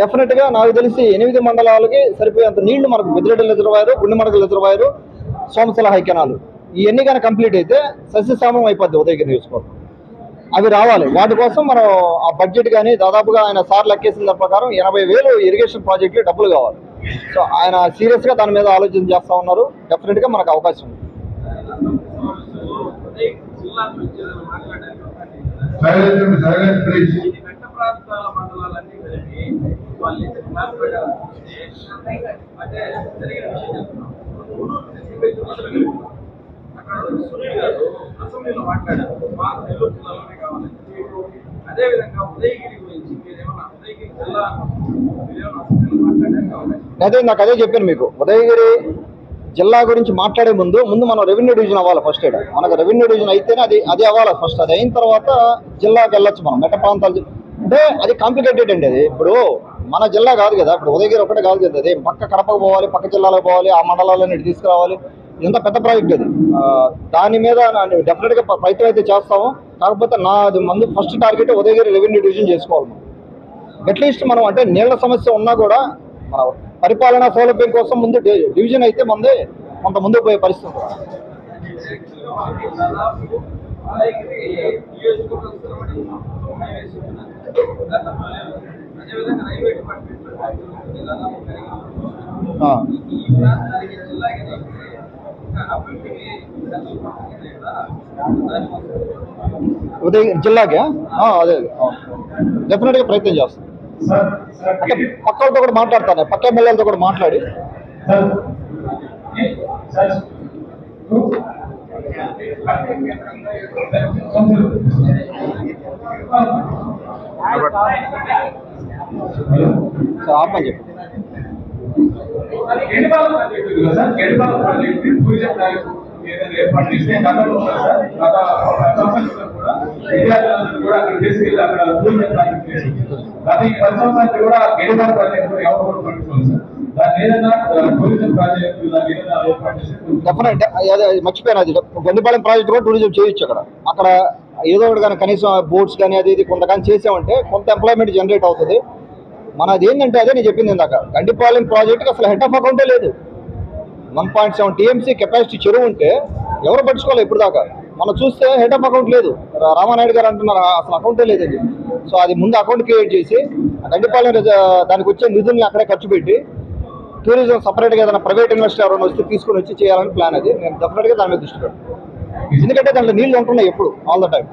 డెఫినెట్గా నాకు తెలిసి ఎనిమిది మండలాలకి సరిపోయేంత నీళ్ళు మనకు Peddireddy reservoir Gundumadakala reservoir Somasila high canal. ఇవన్నీ కానీ కంప్లీట్ అయితే సస్యశామం అయిపోద్ది ఉదయగిరి నియోజకవర్గం. అవి రావాలి. వాటి కోసం మనం ఆ బడ్జెట్ కానీ దాదాపుగా ఆయన సార్ లెక్కేసిన ప్రకారం ఎనభై వేలు ఇరిగేషన్ ప్రాజెక్టులు డబ్బులు కావాలి. సో ఆయన సీరియస్గా దాని మీద ఆలోచన చేస్తూ ఉన్నారు. డెఫినెట్గా మనకు అవకాశం ఉంది. సైలెంట్ అక్కడ సునీల్ గారు అసెంబ్లీలో మాట్లాడారు. మా నెల్లూరు జిల్లాలోనే కావాలని అదేవిధంగా ఉదయగిరి గురించి మీరేమన్నా ఉదయగిరి జిల్లా మీరేమన్నా అసెంబ్లీలో మాట్లాడారు కావాలి. అదే నాకు అదే చెప్పాను మీకు. ఉదయగిరి జిల్లా గురించి మాట్లాడే ముందు ముందు మనం రెవెన్యూ డివిజన్ అవ్వాలి ఫస్ట్ ఇక్కడ మనకు రెవెన్యూ డివిజన్ అయితేనే అది అది అవ్వాలి ఫస్ట్. అది అయిన తర్వాత జిల్లాకి వెళ్ళొచ్చు మనం. మెట్ట ప్రాంతాలు అంటే అది కాంప్లికేటెడ్ అండి అది. ఇప్పుడు మన జిల్లా కాదు కదా ఇప్పుడు ఉదయగిరి ఒకటే కాదు కదా. అదే పక్క కడపకు పోవాలి పక్క జిల్లాలకు పోవాలి ఆ మండలాలను తీసుకురావాలి. ఎంత పెద్ద ప్రాజెక్ట్ అది. దాని మీద డెఫినెట్గా ప్రయత్నం అయితే చేస్తాము. కాకపోతే నా మందు ముందు first target Udayagiri revenue division చేసుకోవాలి అట్లీస్ట్ మనం అంటే నీళ్ళ సమస్య ఉన్నా కూడా మన పరిపాలనా సౌలభ్యం కోసం ముందు డి- డివిజన్ అయితే మంది కొంత ముందుకు పోయే పరిస్థితి ఉంటుంది. ఉదయ జిల్లాకి? ఆ, అదే డెఫినెట్గా ప్రయత్నం చేస్తాం. సార్ సార్ అంటే పక్క వాళ్ళతో కూడా మాట్లాడతాను పక్క ఎమ్మెల్యేలతో కూడా మాట్లాడి. సార్ సార్ ఆపని చెప్పు. ప్రాజెక్టు ఏర్పాటు చేస్తే గతంలో సార్ గత కూడా విద్యార్థులందరూ కూడా అక్కడ తీసుకెళ్ళి అక్కడ ప్రాజెక్ట్ చేసి గత ఈ పది సంవత్సరాలు కూడా ఎవరు కూడా సార్ టూరిజం డెఫినెట్ మర్చిపోయాను అది. ప్రాజెక్ట్ కూడా టూరిజం చేయొచ్చు అక్కడ. అక్కడ ఏదో ఒకటి కానీ కనీసం బోర్డ్స్ కానీ అది ఇది కొంత కానీ చేసామంటే కొంత ఎంప్లాయ్మెంట్ జనరేట్ అవుతుంది. మనది ఏంటంటే అదే నేను చెప్పింది ఇందాక. గండిపాలెం ప్రాజెక్ట్కి అసలు హెడ్ ఆఫ్ అకౌంటే లేదు. One point seven TMC capacity చెరువు ఉంటే ఎవరు పట్టించుకోవాలి ఇప్పుడు దాకా? మనం చూస్తే హెడ్ ఆఫ్ అకౌంట్ లేదు. రామానాయుడు గారు అంటున్నారు అసలు అకౌంటే లేదండి సో అది ముందు అకౌంట్ క్రియేట్ చేసి ఆ గండిపాలెం దానికి వచ్చే నిధుల్ని అక్కడే ఖర్చు పెట్టి టూరిజం సపరేట్గా ఏదైనా ప్రైవేట్ ఇన్వెస్టర్ ఎవరైనా వస్తే తీసుకొని వచ్చి చేయాలని ప్లాన్ అది. నేను డెఫినెట్గా దాని మీద దృష్టి పెడతాను. ఎందుకంటే దాంట్లో నీళ్ళు ఉంటున్నాయి ఎప్పుడు? All the time